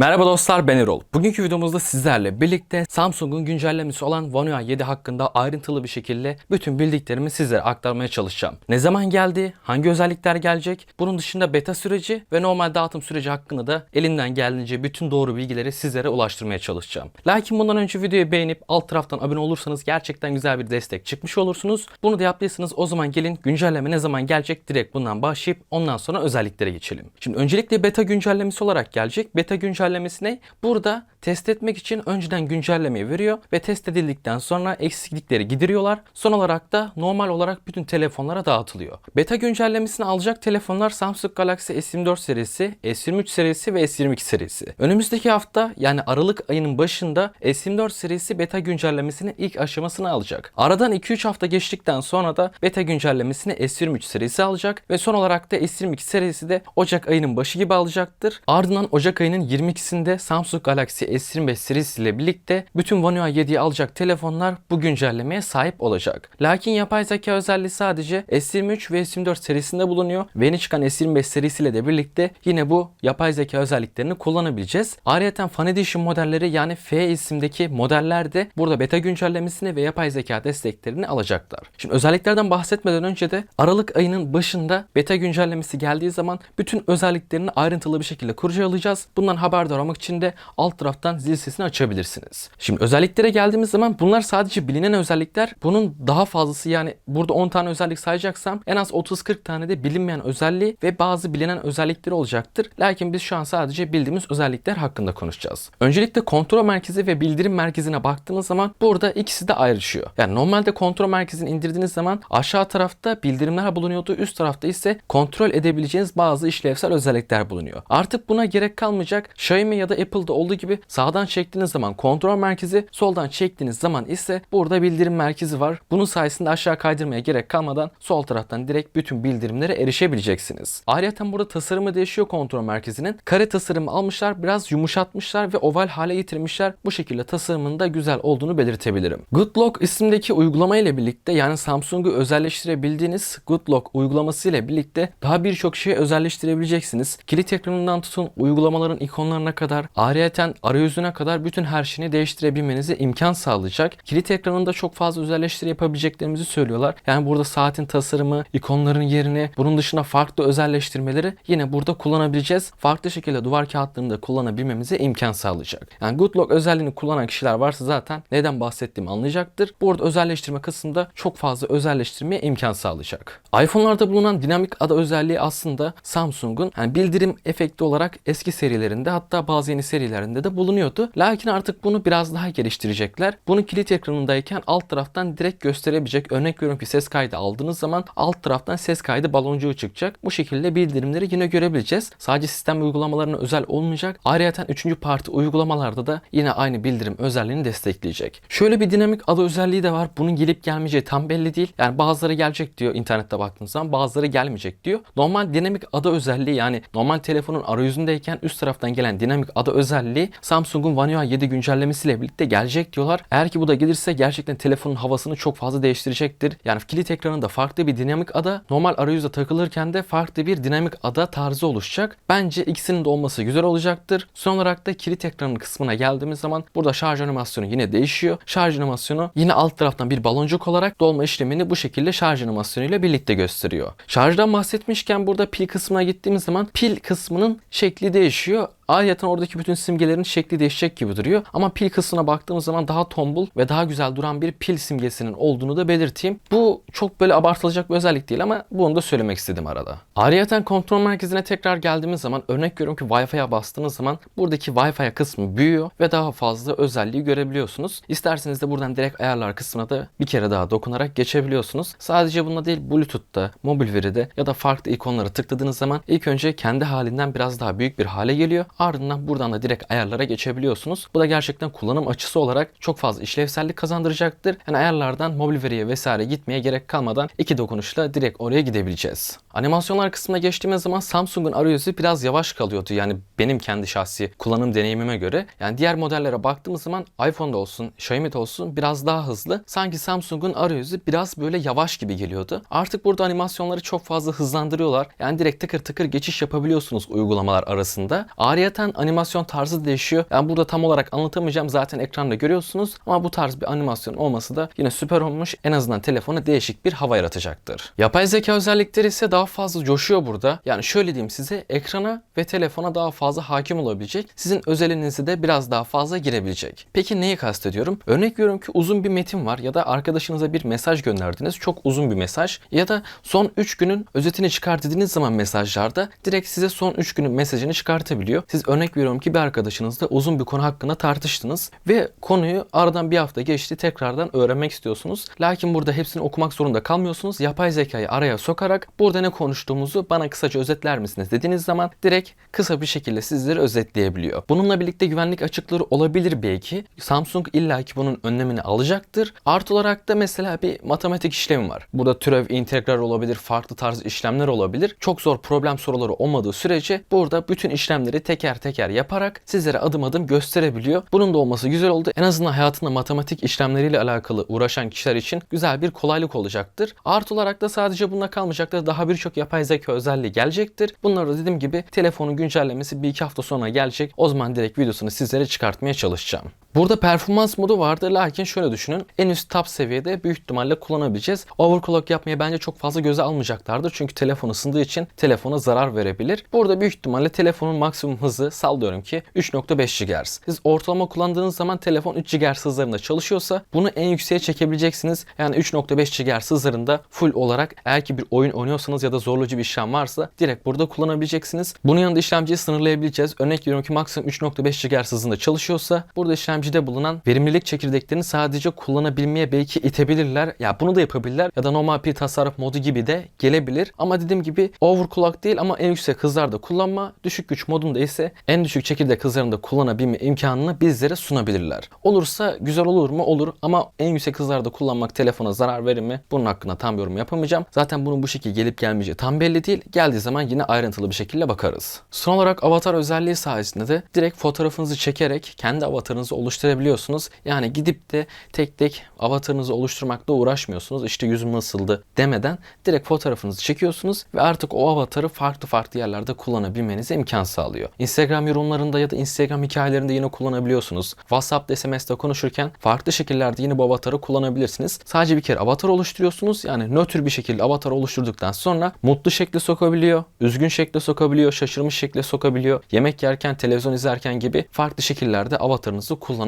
Merhaba dostlar ben Erol. Bugünkü videomuzda sizlerle birlikte Samsung'un güncellemesi olan One UI 7 hakkında ayrıntılı bir şekilde bütün bildiklerimi sizlere aktarmaya çalışacağım. Ne zaman geldi, hangi özellikler gelecek, bunun dışında beta süreci ve normal dağıtım süreci hakkında da elimden geldiğince bütün doğru bilgileri sizlere ulaştırmaya çalışacağım. Lakin bundan önce videoyu beğenip alt taraftan abone olursanız gerçekten güzel bir destek çıkmış olursunuz. Bunu da yaptıysanız o zaman gelin güncelleme ne zaman gelecek direkt bundan başlayıp ondan sonra özelliklere geçelim. Şimdi öncelikle beta güncellemesi olarak gelecek. Beta güncellemesi ne? Burada test etmek için önceden güncellemeyi veriyor ve test edildikten sonra eksiklikleri gideriyorlar. Son olarak da normal olarak bütün telefonlara dağıtılıyor. Beta güncellemesini alacak telefonlar Samsung Galaxy S24 serisi, S23 serisi ve S22 serisi. Önümüzdeki hafta yani Aralık ayının başında S24 serisi beta güncellemesinin ilk aşamasını alacak. Aradan 2-3 hafta geçtikten sonra da beta güncellemesini S23 serisi alacak ve son olarak da S22 serisi de Ocak ayının başı gibi alacaktır. Ardından Ocak ayının 22'sinde Samsung Galaxy S25 serisiyle birlikte bütün One UI 7'yi alacak telefonlar bu güncellemeye sahip olacak. Lakin yapay zeka özelliği sadece S23 ve S24 serisinde bulunuyor ve yeni çıkan S25 serisiyle de birlikte yine bu yapay zeka özelliklerini kullanabileceğiz. Ayrıca Fan Edition modelleri yani F isimdeki modeller de burada beta güncellemesini ve yapay zeka desteklerini alacaklar. Şimdi özelliklerden bahsetmeden önce de Aralık ayının başında beta güncellemesi geldiği zaman bütün özelliklerini ayrıntılı bir şekilde kurcalayacağız. Bundan haberdar olmak için de alt taraftan zil sesini açabilirsiniz. Şimdi özelliklere geldiğimiz zaman bunlar sadece bilinen özellikler. Bunun daha fazlası yani burada 10 tane özellik sayacaksam en az 30-40 tane de bilinmeyen özelliği ve bazı bilinen özellikleri olacaktır. Lakin biz şu an sadece bildiğimiz özellikler hakkında konuşacağız. Öncelikle kontrol merkezi ve bildirim merkezine baktığınız zaman burada ikisi de ayrışıyor. Yani normalde kontrol merkezini indirdiğiniz zaman aşağı tarafta bildirimler bulunuyordu. Üst tarafta ise kontrol edebileceğiniz bazı işlevsel özellikler bulunuyor. Artık buna gerek kalmayacak. Xiaomi ya da Apple'da olduğu gibi sağdan çektiğiniz zaman kontrol merkezi, soldan çektiğiniz zaman ise burada bildirim merkezi var. Bunun sayesinde aşağı kaydırmaya gerek kalmadan sol taraftan direkt bütün bildirimlere erişebileceksiniz. Ayrıca burada tasarımı değişiyor kontrol merkezinin. Kare tasarımı almışlar, biraz yumuşatmışlar ve oval hale getirmişler. Bu şekilde tasarımının da güzel olduğunu belirtebilirim. GoodLock isimdeki uygulama ile birlikte yani Samsung'u özelleştirebildiğiniz GoodLock uygulaması ile birlikte daha birçok şeyi özelleştirebileceksiniz. Kilit ekranından tutun uygulamaların ikonlarına kadar, ayrıyeten arayüzüne kadar bütün her şeyini değiştirebilmenize imkan sağlayacak. Kilit ekranında çok fazla özelleştiri yapabileceklerimizi söylüyorlar. Yani burada saatin tasarımı, ikonların yerini, bunun dışında farklı özelleştirmeleri yine burada kullanabileceğiz. Farklı şekilde duvar kağıtlarını da kullanabilmemize imkan sağlayacak. Yani GoodLock özelliğini kullanan kişiler varsa zaten neden bahsettiğimi anlayacaktır. Burada özelleştirme kısmında çok fazla özelleştirmeye imkan sağlayacak. iPhone'larda bulunan dinamik ada özelliği aslında Samsung'un yani bildirim efekti olarak eski serilerinde hatta bazı yeni serilerinde de bulunuyordu. Lakin artık bunu biraz daha geliştirecekler. Bunu kilit ekranındayken alt taraftan direkt gösterebilecek. Örnek veriyorum ki ses kaydı aldığınız zaman alt taraftan ses kaydı baloncuğu çıkacak. Bu şekilde bildirimleri yine görebileceğiz. Sadece sistem uygulamalarına özel olmayacak. Ayrıca 3. parti uygulamalarda da yine aynı bildirim özelliğini destekleyecek. Şöyle bir dinamik adı özelliği de var. Bunun gelip gelmeyeceği tam belli değil. Yani bazıları gelecek diyor internette baktığınız zaman bazıları gelmeyecek diyor. Normal dinamik adı özelliği yani normal telefonun arayüzündeyken üst taraftan gelen dinamik adı özelliği Samsung'un One UI 7 güncellemesiyle birlikte gelecek diyorlar. Eğer ki bu da gelirse gerçekten telefonun havasını çok fazla değiştirecektir. Yani kilit ekranında farklı bir dinamik ada, normal arayüzde takılırken de farklı bir dinamik ada tarzı oluşacak. Bence ikisinin de olması güzel olacaktır. Son olarak da kilit ekranın kısmına geldiğimiz zaman burada şarj animasyonu yine değişiyor. Şarj animasyonu yine alt taraftan bir baloncuk olarak dolma işlemini bu şekilde şarj animasyonu ile birlikte gösteriyor. Şarjdan bahsetmişken burada pil kısmına gittiğimiz zaman pil kısmının şekli değişiyor. Ayrıca oradaki bütün simgelerin şekli değişecek gibi duruyor. Ama pil kısmına baktığımız zaman daha tombul ve daha güzel duran bir pil simgesinin olduğunu da belirteyim. Bu çok böyle abartılacak bir özellik değil ama bunu da söylemek istedim arada. Ayrıca kontrol merkezine tekrar geldiğimiz zaman örnek veriyorum ki Wi-Fi'ye bastığınız zaman buradaki Wi-Fi kısmı büyüyor ve daha fazla özelliği görebiliyorsunuz. İsterseniz de buradan direkt ayarlar kısmına da bir kere daha dokunarak geçebiliyorsunuz. Sadece bunda değil Bluetooth'ta, mobil veride ya da farklı ikonları tıkladığınız zaman ilk önce kendi halinden biraz daha büyük bir hale geliyor. Ardından buradan da direkt ayarlara geçebiliyorsunuz. Bu da gerçekten kullanım açısı olarak çok fazla işlevsellik kazandıracaktır. Yani ayarlardan mobil veriye vesaire gitmeye gerek kalmadan iki dokunuşla direkt oraya gidebileceğiz. Animasyonlar kısmına geçtiğimiz zaman Samsung'un arayüzü biraz yavaş kalıyordu. Yani benim kendi şahsi kullanım deneyimime göre. Yani diğer modellere baktığımız zaman iPhone'da olsun, Xiaomi'de olsun biraz daha hızlı. Sanki Samsung'un arayüzü biraz böyle yavaş gibi geliyordu. Artık burada animasyonları çok fazla hızlandırıyorlar. Yani direkt tıkır tıkır geçiş yapabiliyorsunuz uygulamalar arasında. Ayrıca Ayrıca animasyon tarzı değişiyor. Yani burada tam olarak anlatamayacağım zaten ekranda görüyorsunuz ama bu tarz bir animasyon olması da yine süper olmuş. En azından telefona değişik bir hava yaratacaktır. Yapay zeka özellikleri ise daha fazla coşuyor burada. Yani şöyle diyeyim size ekrana ve telefona daha fazla hakim olabilecek. Sizin özelinizi de biraz daha fazla girebilecek. Peki neyi kastediyorum? Örnek veriyorum ki uzun bir metin var ya da arkadaşınıza bir mesaj gönderdiniz. Çok uzun bir mesaj ya da son 3 günün özetini çıkar dediğiniz zaman mesajlarda direkt size son 3 günün mesajını çıkartabiliyor. Siz örnek veriyorum ki bir arkadaşınızla uzun bir konu hakkında tartıştınız ve konuyu aradan bir hafta geçti tekrardan öğrenmek istiyorsunuz. Lakin burada hepsini okumak zorunda kalmıyorsunuz. Yapay zekayı araya sokarak burada ne konuştuğumuzu bana kısaca özetler misiniz dediğiniz zaman direkt kısa bir şekilde sizleri özetleyebiliyor. Bununla birlikte güvenlik açıkları olabilir belki. Samsung illaki bunun önlemini alacaktır. Artı olarak da mesela bir matematik işlemi var. Burada türev, integral olabilir, farklı tarz işlemler olabilir. Çok zor problem soruları olmadığı sürece burada bütün işlemleri teker teker yaparak sizlere adım adım gösterebiliyor. Bunun da olması güzel oldu. En azından hayatında matematik işlemleriyle alakalı uğraşan kişiler için güzel bir kolaylık olacaktır. Artı olarak da sadece bununla kalmayacaktır. Daha birçok yapay zeka özelliği gelecektir. Bunları da dediğim gibi telefonun güncellemesi bir iki hafta sonra gelecek. O zaman direkt videosunu sizlere çıkartmaya çalışacağım. Burada performans modu vardı lakin şöyle düşünün. En üst top seviyede büyük ihtimalle kullanabileceğiz. Overclock yapmaya bence çok fazla göze almayacaklardır. Çünkü telefon ısındığı için telefona zarar verebilir. Burada büyük ihtimalle telefonun maksimum hızı sallıyorum ki 3.5 GHz. Siz ortalama kullandığınız zaman telefon 3 GHz hızlarında çalışıyorsa bunu en yükseğe çekebileceksiniz. Yani 3.5 GHz hızlarında full olarak eğer ki bir oyun oynuyorsanız ya da zorlucu bir işlem varsa direkt burada kullanabileceksiniz. Bunun yanında işlemciyi sınırlayabileceğiz. Örnek veriyorum ki maksimum 3.5 GHz hızında çalışıyorsa burada işlemcide bulunan verimlilik çekirdeklerini sadece kullanabilmeye belki itebilirler. Ya bunu da yapabilirler ya da normal bir tasarruf modu gibi de gelebilir. Ama dediğim gibi overclock değil ama en yüksek hızlarda kullanma, düşük güç modunda ise en düşük çekirdek hızlarında kullanabilme imkanını bizlere sunabilirler. Olursa güzel olur mu? Olur ama en yüksek hızlarda kullanmak telefona zarar verir mi? Bunun hakkında tam yorum yapamayacağım. Zaten bunun bu şekilde gelip gelmeyeceği tam belli değil. Geldiği zaman yine ayrıntılı bir şekilde bakarız. Son olarak avatar özelliği sayesinde de direkt fotoğrafınızı çekerek kendi avatarınızı oluşturabiliyorsunuz. Yani gidip de tek tek avatarınızı oluşturmakla uğraşmıyorsunuz. İşte yüzüm nasıldı demeden direkt fotoğrafınızı çekiyorsunuz ve artık o avatarı farklı farklı yerlerde kullanabilmenize imkan sağlıyor. Instagram yorumlarında ya da Instagram hikayelerinde yine kullanabiliyorsunuz. WhatsApp SMS'te konuşurken farklı şekillerde yine bu avatarı kullanabilirsiniz. Sadece bir kere avatar oluşturuyorsunuz. Yani nötr bir şekilde avatar oluşturduktan sonra mutlu şekle sokabiliyor, üzgün şekle sokabiliyor, şaşırmış şekle sokabiliyor. Yemek yerken, televizyon izlerken gibi farklı şekillerde avatarınızı kullanabiliyorsunuz.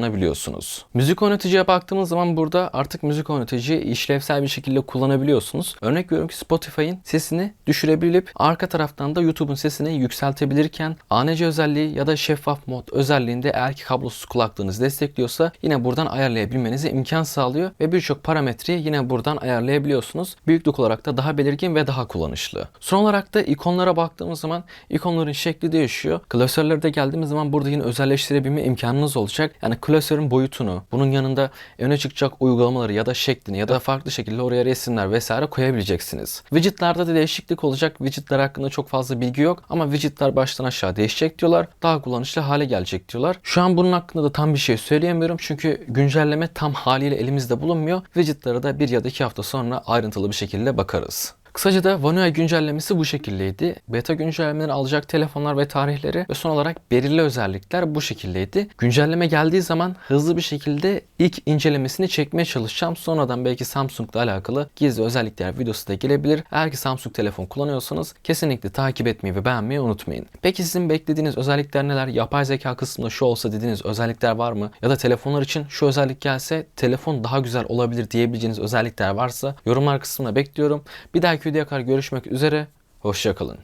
Müzik oynatıcıya baktığımız zaman burada artık müzik oynatıcıyı işlevsel bir şekilde kullanabiliyorsunuz. Örnek veriyorum ki Spotify'ın sesini düşürebilip arka taraftan da YouTube'un sesini yükseltebilirken ANC özelliği ya da şeffaf mod özelliğinde eğer ki kablosuz kulaklığınız destekliyorsa yine buradan ayarlayabilmenize imkan sağlıyor ve birçok parametreyi yine buradan ayarlayabiliyorsunuz. Büyüklük olarak da daha belirgin ve daha kullanışlı. Son olarak da ikonlara baktığımız zaman ikonların şekli değişiyor. Klasörlere geldiğimiz zaman burada yine özelleştirebilme imkanınız olacak. Yani klasörün boyutunu, bunun yanında öne çıkacak uygulamaları ya da şeklini ya da farklı şekilde oraya resimler vesaire koyabileceksiniz. Widget'larda da değişiklik olacak. Widget'ler hakkında çok fazla bilgi yok ama widget'lar baştan aşağı değişecek diyorlar. Daha kullanışlı hale gelecek diyorlar. Şu an bunun hakkında da tam bir şey söyleyemiyorum çünkü güncelleme tam haliyle elimizde bulunmuyor. Widget'lara da bir ya da iki hafta sonra ayrıntılı bir şekilde bakarız. Kısaca da UI güncellemesi bu şekildeydi. Beta güncellemeleri alacak telefonlar ve tarihleri ve son olarak belirli özellikler bu şekildeydi. Güncelleme geldiği zaman hızlı bir şekilde ilk incelemesini çekmeye çalışacağım. Sonradan belki Samsung'la alakalı gizli özellikler videosu da gelebilir. Eğer ki Samsung telefon kullanıyorsanız kesinlikle takip etmeyi ve beğenmeyi unutmayın. Peki sizin beklediğiniz özellikler neler? Yapay zeka kısmında şu olsa dediğiniz özellikler var mı? Ya da telefonlar için şu özellik gelse telefon daha güzel olabilir diyebileceğiniz özellikler varsa yorumlar kısmına bekliyorum. Bir dahaki videoya kadar görüşmek üzere. Hoşçakalın.